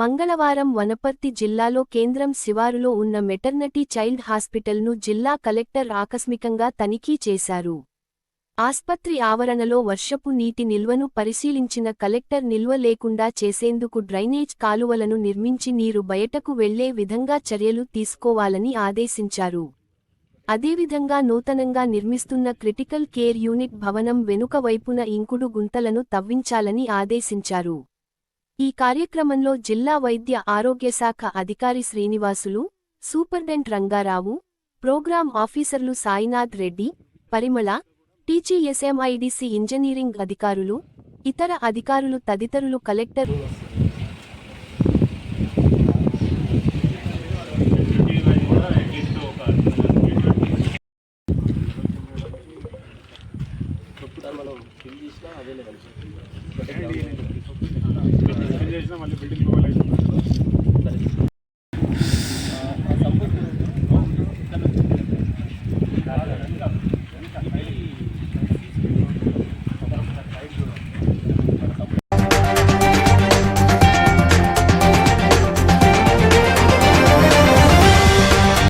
మంగళవారం వనపర్తి జిల్లాలో కేంద్రం శివారులో ఉన్న మెటర్నటీ చైల్డ్ హాస్పిటల్ను జిల్లా కలెక్టర్ ఆకస్మికంగా తనిఖీ చేశారు. ఆస్పత్రి ఆవరణలో వర్షపు నీటి నిల్వను పరిశీలించిన కలెక్టర్ నిల్వ లేకుండా చేసేందుకు డ్రైనేజ్ కాలువలను నిర్మించి నీరు బయటకు వెళ్ళే విధంగా చర్యలు తీసుకోవాలని ఆదేశించారు. అదేవిధంగా నూతనంగా నిర్మిస్తున్న క్రిటికల్ కేర్ యూనిట్ భవనం వెనుక వైపున ఇంకుడు గుంతలను తవ్వించాలని ఆదేశించారు. ఈ కార్యక్రమంలో జిల్లా వైద్య ఆరోగ్య శాఖ అధికారి శ్రీనివాసులు సూపర్డెంట్ రంగారావు ప్రోగ్రాం ఆఫీసర్లు సాయినాథ్ రెడ్డి పరిమళ టీచీఎస్ఎంఐడిసి ఇంజనీరింగ్ అధికారులు ఇతర అధికారులు తదితరులు కలెక్టర్ మనం మళ్ళీ బిల్డింగ్